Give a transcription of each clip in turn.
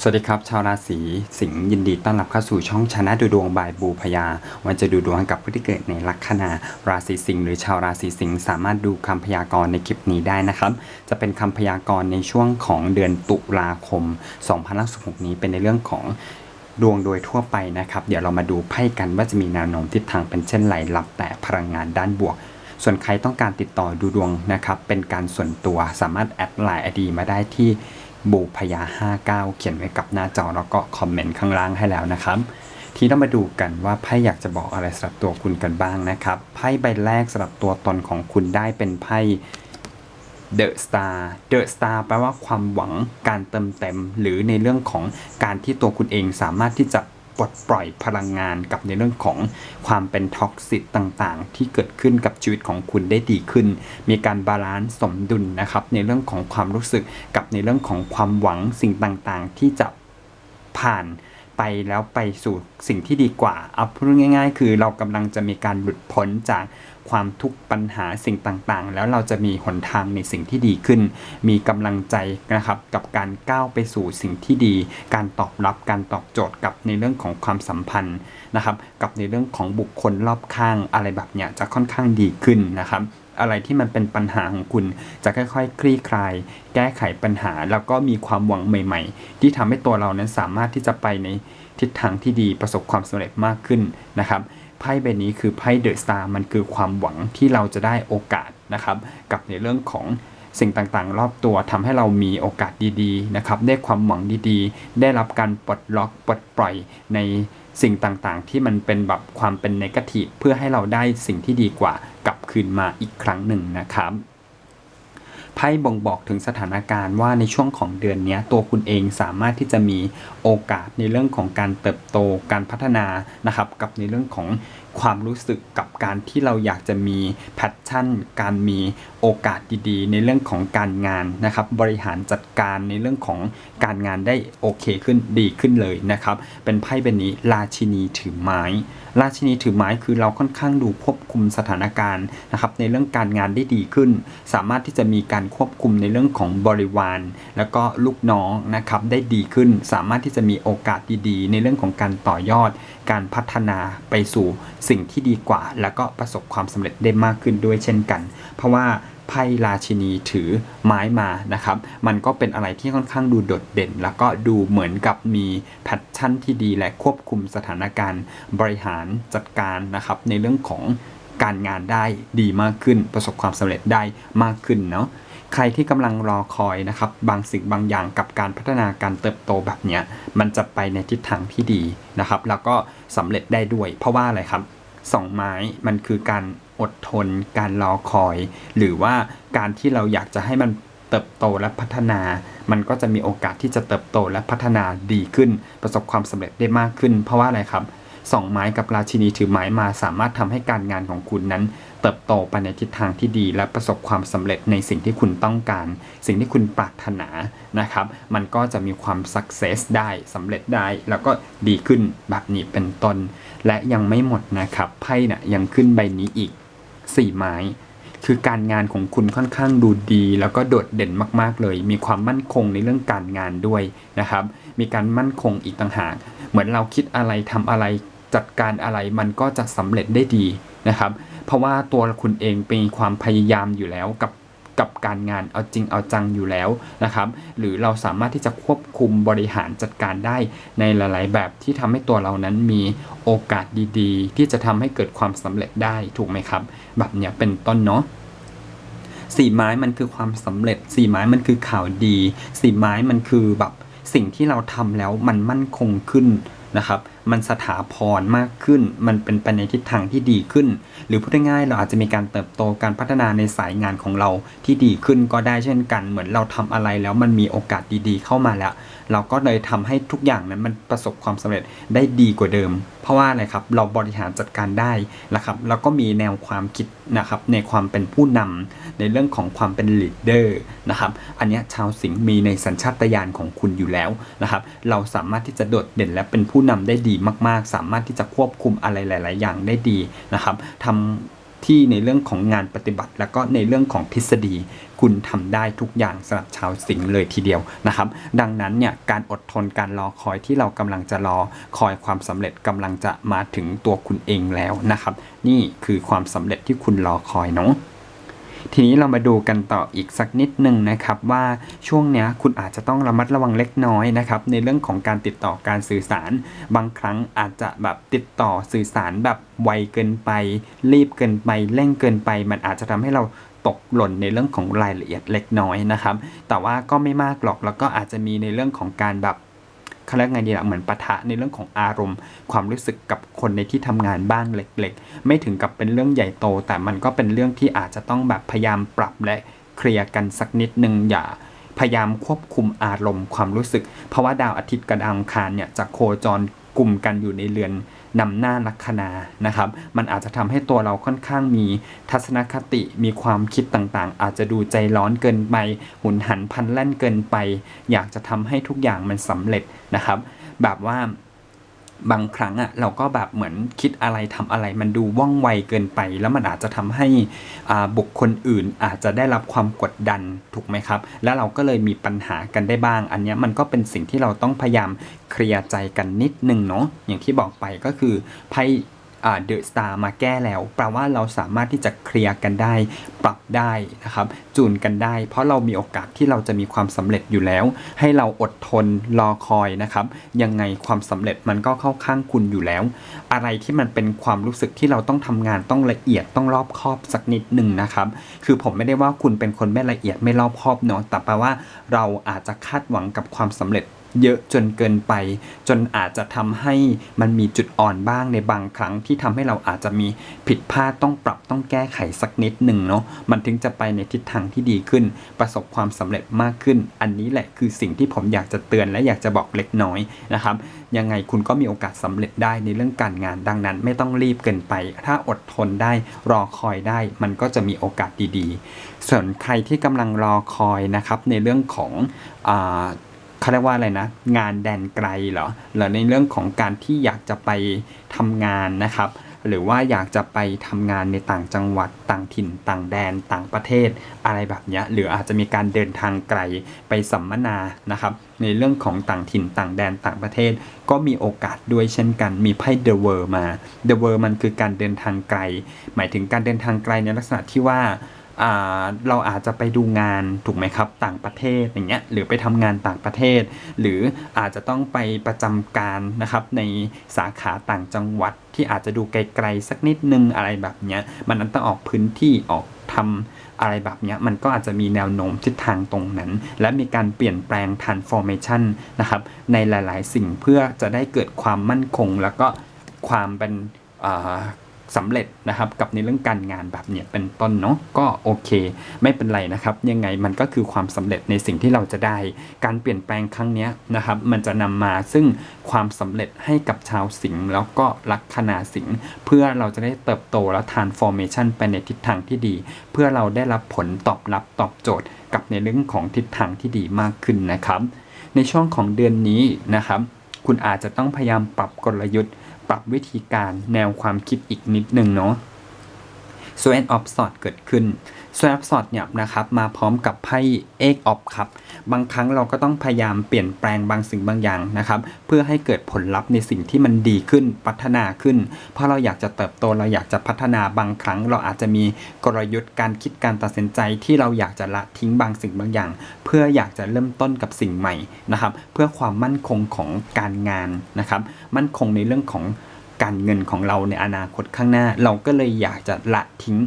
สวัสดีครับ ชาวราศีสิงห์ยินดีต้อนรับเข้าสู่ช่องชนะดูดวงบายบูพยา วันจะดูดวงกับผู้ที่เกิดในลัคนาราศีสิงห์หรือชาวราศีสิงห์สามารถดูคำพยากรณ์ในคลิปนี้ได้นะครับ จะเป็นคำพยากรณ์ในช่วงของเดือนตุลาคม2016นี้เป็นในเรื่องของดวงโดยทั่วไปนะครับ เดี๋ยวเรามาดูไพ่กันว่าจะมีแนวโน้มทิศทางเป็นเช่นไรรับแต่พลังงานด้านบวกส่วนใครต้องการติดต่อดูดวงนะครับ เป็นการส่วนตัวสามารถแอดไลน์ไอดีมาได้ที่ บูพยา59 เขียนไว้กับหน้าจอแล้วก็คอมเมนต์ข้างล่างให้แล้วนะครับ ทีนี้เรามาดูกันว่าไพ่อยากจะบอกอะไรสำหรับตัวคุณกันบ้างนะครับ ไพ่ใบแรกสำหรับตัวตนของคุณได้เป็นไพ่เดอะสตาร์เดอะสตาร์แปลว่าความหวังการเติมเต็ม หรือในเรื่องของการที่ตัวคุณเองสามารถที่จะ ปลดปล่อยพลังงานกับในเรื่องของความเป็นท็อกซิตต่างๆ ที่เกิดขึ้นกับชีวิตของคุณได้ดีขึ้น มีการบาลานซ์สมดุลนะครับในเรื่องของความรู้สึกกับในเรื่องของความหวังสิ่งต่างๆ ที่จะผ่านไปแล้วไปสู่สิ่งที่ดีกว่าเอาพูดง่าย ๆ คือเรากำลังจะมีการหลุดพ้นจาก ความทุกข์ปัญหาสิ่งต่างๆ แล้วเราจะมีหนทางในสิ่งที่ดีขึ้น มีกำลังใจนะครับกับการก้าวไปสู่สิ่งที่ดี การตอบรับการตอบโจทย์กับในเรื่องของความสัมพันธ์นะครับกับในเรื่องของบุคคลรอบข้างอะไรแบบเนี้ยจะค่อนข้างดีขึ้นนะครับอะไรที่มันเป็นปัญหาของคุณจะค่อยๆ คลี่คลาย แก้ไขปัญหา แล้วก็มีความหวังใหม่ ๆ ที่ทำให้ตัวเรานั้นสามารถที่จะไปในทิศทางที่ดีประสบความสำเร็จมากขึ้นนะครับ ไพ่ใบนี้คือไพ่เดอะสตาร์มันคือความหวังที่เราจะได้โอกาสนะครับ กับในเรื่องของสิ่งต่างๆ รอบตัวทำให้เรามีโอกาสดีๆนะครับ ได้ความหวังดีๆ ได้รับการปลดล็อกปลดปล่อยในสิ่งต่างๆ ที่มันเป็นแบบความเป็นนกาทีฟเพื่อให้เราได้สิ่งที่ดีกว่ากลับคืนมาอีกครั้งหนึ่งนะครับ ไพ่บ่งบอกถึงสถานการณ์ว่าในช่วงของเดือนนี้ตัวคุณเองสามารถที่จะมีโอกาสในเรื่องของการเติบโตการพัฒนานะครับกับในเรื่องของ ความรู้สึกกับการที่เราอยากจะมีแพชชั่น การมีโอกาสดีๆ ในเรื่องของการงานนะครับ บริหารจัดการในเรื่องของการงานได้โอเคขึ้นดีขึ้นเลยนะครับ เป็นไพ่เป็นนี้ราชินีถือไม้ ราชินีถือไม้คือเราค่อนข้างดูควบคุมสถานการณ์นะครับ ในเรื่องการงานได้ดีขึ้น สามารถที่จะมีการควบคุมในเรื่องของบริวาร แล้วก็ลูกน้องนะครับได้ดีขึ้น สามารถที่จะมีโอกาสดีๆ ในเรื่องของการต่อยอด การพัฒนาไปสู่สิ่งที่ดีกว่า แล้วก็ประสบความสำเร็จได้มากขึ้นด้วยเช่นกัน เพราะว่าไพ่ราชินีถือไม้มานะครับ มันก็เป็นอะไรที่ค่อนข้างดูโดดเด่น แล้วก็ดูเหมือนกับมีแพชชั่นที่ดีและควบคุมสถานการณ์ บริหารจัดการนะครับ ในเรื่องของการงานได้ดีมากขึ้น ประสบความสำเร็จได้มากขึ้นเนาะ ใครที่กำลังรอคอยนะครับ บางสิ่งบางอย่างกับการพัฒนาการเติบโตแบบเนี้ยมันจะไปในทิศทางที่ดีนะครับ แล้วก็สำเร็จได้ด้วย เพราะว่าอะไรครับสองไม้มันคือการอดทน การรอคอย หรือว่าการที่เราอยากจะให้มันเติบโตและพัฒนา มันก็จะมีโอกาสที่จะเติบโตและพัฒนาดีขึ้น ประสบความสำเร็จได้มากขึ้น เพราะว่าอะไรครับ สองไม้กับราชินีถือไม้มาสามารถทำให้การงานของคุณนั้น เติบโตไปในทิศทางที่ดี และประสบความสำเร็จในสิ่งที่คุณต้องการ สิ่งที่คุณปรารถนานะครับ มันก็จะมีความสักเซสได้สำเร็จได้แล้วก็ดีขึ้นแบบนี้เป็นต้น และยังไม่หมดนะครับไพ่น่ะยังขึ้นใบนี้อีก 4 ไม้คือการงานของคุณค่อนข้างดูดี แล้วก็โดดเด่นมาก ๆ เลย มีความมั่นคงในเรื่องการงานด้วยนะครับ มีการมั่นคงอีกต่างหาก เหมือนเราคิดอะไรทำอะไร จัดการอะไรมันก็จะสำเร็จได้ดีนะครับ เพราะว่าตัวคุณเองเป็นความพยายามอยู่แล้วกับกับการงานเอาจริงเอาจังอยู่แล้วนะครับ หรือเราสามารถที่จะควบคุมบริหารจัดการได้ในหลาย ๆ แบบที่ทำให้ตัวเรานั้นมีโอกาสดีๆ ที่จะทำให้เกิดความสำเร็จได้ถูกไหมครับ แบบเนี้ยเป็นต้นเนาะสี่ไม้มันคือความสำเร็จ สี่ไม้มันคือข่าวดี สี่ไม้มันคือแบบสิ่งที่เราทำแล้วมันมั่นคงขึ้นนะครับ มันสถาพรมากขึ้น มันเป็นไปในทิศทางที่ดีขึ้น หรือพูดง่ายๆเราอาจจะมีการเติบโตการพัฒนาในสายงานของเราที่ดีขึ้นก็ได้เช่นกัน เหมือนเราทำอะไรแล้วมันมีโอกาสดีๆ เข้ามาแล้ว เราก็เลยทำให้ทุกอย่างนั้นมันประสบความสำเร็จได้ดีกว่าเดิม เพราะว่าอะไรครับเราบริหารจัดการได้นะครับแล้วก็มีแนวความคิดนะครับในความเป็นผู้นำในเรื่องของความเป็นลีดเดอร์นะครับอันนี้ชาวสิงห์มีในสัญชาตญาณของคุณอยู่แล้วนะครับเราสามารถที่จะโดดเด่นและเป็นผู้นำได้ดีมากๆ สามารถที่จะควบคุมอะไรหลาย ๆ อย่างได้ดีนะครับทำที่ในเรื่องของงานปฏิบัติ แล้วก็ในเรื่องของทฤษฎีคุณทำได้ทุกอย่างสำหรับชาวสิงห์เลยทีเดียวนะครับ ดังนั้นเนี่ยการอดทนการรอคอยที่เรากำลังจะรอคอยความสำเร็จกำลังจะมาถึงตัวคุณเองแล้วนะครับ นี่คือความสำเร็จที่คุณรอคอยเนาะ ทีนี้เรามาดูกันต่ออีกสักนิดหนึ่งนะครับว่าช่วงเนี้ยคุณอาจจะต้องระมัดระวังเล็กน้อยนะครับในเรื่องของการติดต่อการสื่อสาร บางครั้งอาจจะแบบติดต่อสื่อสารแบบไวเกินไป รีบเกินไปเร่งเกินไป มันอาจจะทำให้เราตกหล่นในเรื่องของรายละเอียดเล็กน้อยนะครับ แต่ว่าก็ไม่มากหรอกแล้วก็อาจจะมีในเรื่องของการแบบ เขาเรียกไงดีละเหมือนปะทะในเรื่องของอารมณ์ ความรู้สึกกับคนในที่ทำงานบ้างเล็ก ๆ ไม่ถึงกับเป็นเรื่องใหญ่โต แต่มันก็เป็นเรื่องที่อาจจะต้องแบบพยายามปรับและเคลียร์กันสักนิดหนึ่งอย่าพยายามควบคุมอารมณ์ความรู้สึก เพราะว่าดาวอาทิตย์กับดาวอังคารเนี่ยจะโคจรกลุ่มกันอยู่ในเรือน นำหน้าลัคนานะครับ มันอาจจะทำให้ตัวเราค่อนข้างมีทัศนคติมีความคิดต่างๆ อาจจะดูใจร้อนเกินไป หุนหันพันแล่นเกินไป อยากจะทำให้ทุกอย่างมันสำเร็จนะครับ แบบว่า บางครั้งอะเราก็แบบเหมือนคิดอะไรทำอะไร มันดูว่องไวเกินไป แล้วมันอาจจะทำให้อาบุคคลอื่นอาจจะได้รับความกดดันถูกไหมครับ แล้วเราก็เลยมีปัญหากันได้บ้าง อันนี้มันก็เป็นสิ่งที่เราต้องพยายามเคลียร์ใจกันนิดนึงเนาะอย่างที่บอกไปก็คือไพ เดอะสตาร์มาแก้แล้วแปลว่าเราสามารถที่จะเคลียร์กันได้ ปรับได้นะครับจูนกันได้ เพราะเรามีโอกาสที่เราจะมีความสำเร็จอยู่แล้ว ให้เราอดทนรอคอยนะครับยังไงความสำเร็จมันก็เข้าข้างคุณอยู่แล้ว อะไรที่มันเป็นความรู้สึกที่เราต้องทำงานต้องละเอียดต้องรอบคอบสักนิดหนึ่งนะครับคือผมไม่ได้ว่าคุณเป็นคนไม่ละเอียดไม่รอบคอบเนาะแต่แปลว่าเราอาจจะคาดหวังกับความสำเร็จ เยอะจนเกินไป จนอาจจะทำให้มันมีจุดอ่อนบ้างในบางครั้งที่ทำให้เราอาจจะมีผิดพลาดต้องปรับต้องแก้ไขสักนิดหนึ่งเนาะมันถึงจะไปในทิศทางที่ดีขึ้น ประสบความสำเร็จมากขึ้น อันนี้แหละคือสิ่งที่ผมอยากจะเตือนและอยากจะบอกเล็กน้อยนะครับยังไงคุณก็มีโอกาสสำเร็จได้ในเรื่องการงานดังนั้น ไม่ต้องรีบเกินไป ถ้าอดทนได้รอคอยได้ มันก็จะมีโอกาสดีๆ ส่วนใครที่กำลังรอคอยนะครับในเรื่องของอ เขาเรียกว่าอะไรนะ งานแดนไกลเหรอหรือในเรื่องของการที่อยากจะไปทำงานนะครับ หรือว่าอยากจะไปทำงานในต่างจังหวัดต่างถิ่น ต่างแดนต่างประเทศ อะไรแบบนี้หรืออาจจะมีการเดินทางไกลไปสัมมนานะครับ ในเรื่องของต่างถิ่นต่างแดนต่างประเทศ ก็มีโอกาสด้วยเช่นกันมีไพ่ The World มา The World มันคือการเดินทางไกล หมายถึงการเดินทางไกลในลักษณะที่ว่า เราอาจจะไปดูงานถูกไหมครับ ต่างประเทศอย่างเงี้ยหรือไปทำงานต่างประเทศ หรืออาจจะต้องไปประจำการนะครับในสาขาต่างจังหวัดที่อาจจะดูไกลๆสักนิดนึงอะไรแบบเนี้ยมันต้องออกพื้นที่ออกทำอะไรแบบเนี้ยมันก็อาจจะมีแนวโน้มทิศทางตรงนั้น และมีการเปลี่ยนแปลง transformation นะครับในหลาย ๆ สิ่งเพื่อจะได้เกิดความมั่นคง แล้วก็ความเป็น อ่าสำเร็จนะครับกับในเรื่องการงานแบบเนี้ยเป็นต้นเนาะก็โอเค ไม่เป็นไรนะครับยังไงมันก็คือความสำเร็จในสิ่งที่เราจะได้ การเปลี่ยนแปลงครั้งนี้นะครับมันจะนำมาซึ่งความสำเร็จให้กับชาวสิงห์แล้วก็ลัคนาสิงห์เพื่อเราจะได้เติบโตและ transformation ไปในทิศทางที่ดี เพื่อเราได้รับผลตอบรับตอบโจทย์ กับในเรื่องของทิศทางที่ดีมากขึ้นนะครับ ในช่วงของเดือนนี้นะครับ คุณอาจจะต้องพยายามปรับกลยุทธ์ ปรับวิธีการแนวความคิดอีกนิดนึงเนาะ s w a n of s w o r d เกิดขึ้น s w a n of s w o r d เนี่ยนะครับมาพร้อมกับไพ่ Eight of ครับ บางครั้งเราก็ต้องพยายามเปลี่ยนแปลงบางสิ่งบางอย่างนะครับ เพื่อให้เกิดผลลัพธ์ในสิ่งที่มันดีขึ้นพัฒนาขึ้น เพราะเราอยากจะเติบโตเราอยากจะพัฒนาบางครั้ง เราอาจจะมีกลยุทธ์การคิดการตัดสินใจที่เราอยากจะละทิ้งบางสิ่งบางอย่าง เพื่ออยากจะเริ่มต้นกับสิ่งใหม่นะครับ เพื่อความมั่นคงของการงานนะครับ มั่นคงในเรื่องของการเงินของเราในอนาคตข้างหน้า เราก็เลยอยากจะละทิ้ง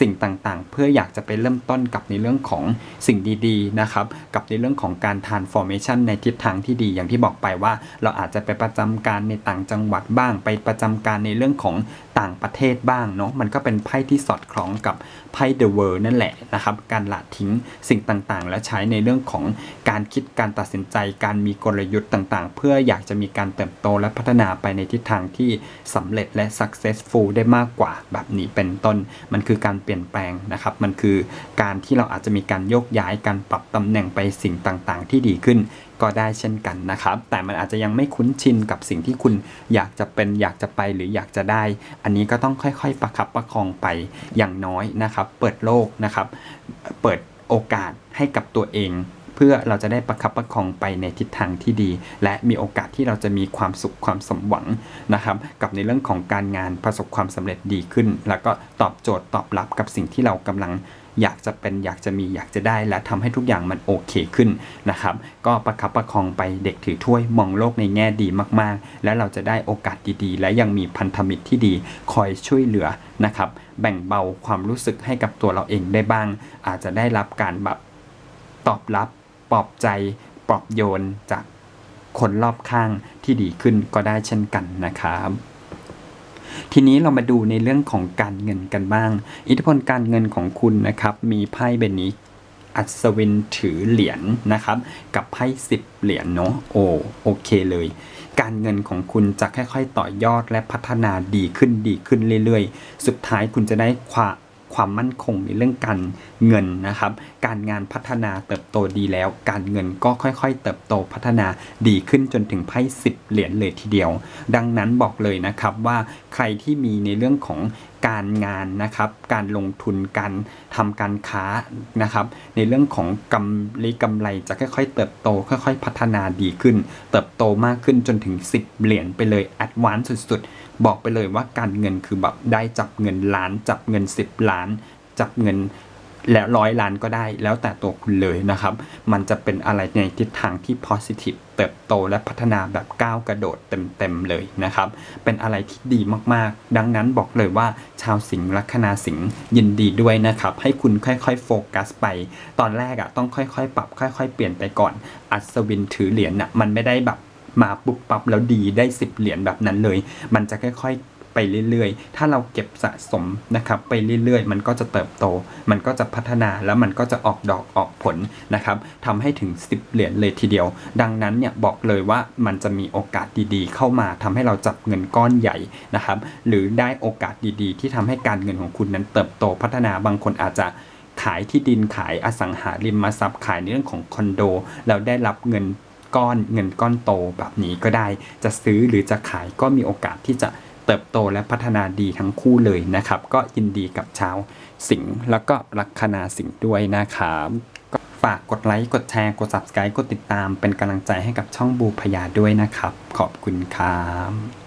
สิ่งต่างๆ เพื่ออยากจะไปเริ่มต้นกับในเรื่องของสิ่งดีๆนะครับกับในเรื่องของการ transformation ในทิศทางที่ดีอย่างที่บอกไปว่า เราอาจจะไปประจำการในต่างจังหวัดบ้าง ไปประจำการในเรื่องของต่างประเทศบ้างเนาะมันก็เป็นไพ่ที่สอดคล้องกับไพ่ The World นั่นแหละนะครับการละทิ้งสิ่งต่างๆ และใช้ในเรื่องของการคิดการตัดสินใจ การมีกลยุทธ์ต่างๆ เพื่ออยากจะมีการเติบโตและพัฒนาไปในทิศทางที่สำเร็จและ successful ได้มากกว่าแบบนี้เป็นต้นมันคือการเปลี่ยนแปลงนะครับ มันคือการที่เราอาจจะมีการโยกย้ายการปรับตำแหน่งไปสิ่งต่างๆ ที่ดีขึ้นก็ได้เช่นกันนะครับ แต่มันอาจจะยังไม่คุ้นชินกับสิ่งที่คุณอยากจะเป็นอยากจะไปหรืออยากจะได้ อันนี้ก็ต้องค่อยๆ ประคับประคองไปอย่างน้อยนะครับ เปิดโลกนะครับ เปิดโอกาสให้กับตัวเอง เพื่อเราจะได้ประคับประคองไปในทิศทางที่ดี และมีโอกาสที่เราจะมีความสุขความสมหวังนะครับกับในเรื่องของการงานประสบความสำเร็จดีขึ้น แล้วก็ตอบโจทย์ตอบรับกับสิ่งที่เรากำลังอยากจะเป็นอยากจะมีอยากจะได้และทำให้ทุกอย่างมันโอเคขึ้นนะครับ ก็ประคับประคองไปเด็กถือถ้วยมองโลกในแง่ดีมากๆ และเราจะได้โอกาสดีๆ และยังมีพันธมิตรที่ดี คอยช่วยเหลือนะครับ แบ่งเบาความรู้สึกให้กับตัวเราเองได้บ้าง อาจจะได้รับการแบบตอบรับ ปลอบใจปลอบโยนจากคนรอบข้างที่ดีขึ้นก็ได้เช่นกันนะครับทีนี้เรามาดูในเรื่องของการเงินกันบ้าง อิทธิพลการเงินของคุณนะครับ มีไพ่ใบนี้อัศวินถือเหรียญนะครับ กับไพ่สิบเหรียญเนาะโอโอเคเลย การเงินของคุณจะค่อยๆ ต่อยอดและพัฒนาดีขึ้นดีขึ้นเรื่อยๆ สุดท้ายคุณจะได้ความ ความมั่นคงในเรื่องการเงินนะครับ การงานพัฒนาเติบโตดีแล้ว การเงินก็ค่อยๆ เติบโตพัฒนาดีขึ้นจนถึงไพ่สิบเหรียญเลยทีเดียว ดังนั้นบอกเลยนะครับว่าใครที่มีในเรื่องของการงานนะครับ การลงทุน การทำการค้านะครับ ในเรื่องของกำไรกำไรจะค่อยๆ เติบโต ค่อย ๆ พัฒนาดีขึ้น เติบโตมากขึ้นจนถึง 10 เหรียญไปเลยแอดวานซ์สุดๆ บอกไปเลยว่าการเงินคือแบบได้จับเงินล้าน จับเงิน 10 ล้าน จับเงินแล้วร้อยล้านก็ได้ แล้วแต่ตัวคุณเลยนะครับ มันจะเป็นอะไรในทิศทางที่ positive เติบโตและพัฒนาแบบก้าวกระโดดเต็มๆเลยนะครับ เป็นอะไรที่ดีมากๆ ดังนั้นบอกเลยว่าชาวสิงห์ลัคนาสิงห์ยินดีด้วยนะครับ ให้คุณค่อยๆโฟกัสไป ตอนแรกอะต้องค่อยๆ ปรับ ค่อย ๆ เปลี่ยนไปก่อน อัศวินถือเหรียญน่ะมันไม่ได้แบบ มาปุ๊บปั๊บแล้วดีได้10เหรียญแบบนั้นเลย มันจะค่อยๆไปเรื่อยๆ ถ้าเราเก็บสะสมนะครับไปเรื่อยๆ มันก็จะเติบโต มันก็จะพัฒนาแล้วมันก็จะออกดอกออกผลนะครับทำให้ถึง 10 เหรียญเลยทีเดียว ดังนั้นเนี่ยบอกเลยว่ามันจะมีโอกาสดีๆ เข้ามาทำให้เราจับเงินก้อนใหญ่นะครับ หรือได้โอกาสดีๆ ที่ทำให้การเงินของคุณนั้นเติบโตพัฒนาบางคนอาจจะขายที่ดินขายอสังหาริมทรัพย์ขายในเรื่องของคอนโด แล้วได้รับเงิน ก้อนเงินก้อนโตแบบนี้ก็ได้ จะซื้อหรือจะขายก็มีโอกาสที่จะเติบโตและพัฒนาดีทั้งคู่เลยนะครับ ก็ยินดีกับชาวสิงห์แล้วก็ลัคนาสิงห์ด้วยนะครับฝากกดไลค์ กดแชร์ กด subscribe กดติดตามเป็นกำลังใจให้กับช่องบูพยาด้วยนะครับ ขอบคุณครับ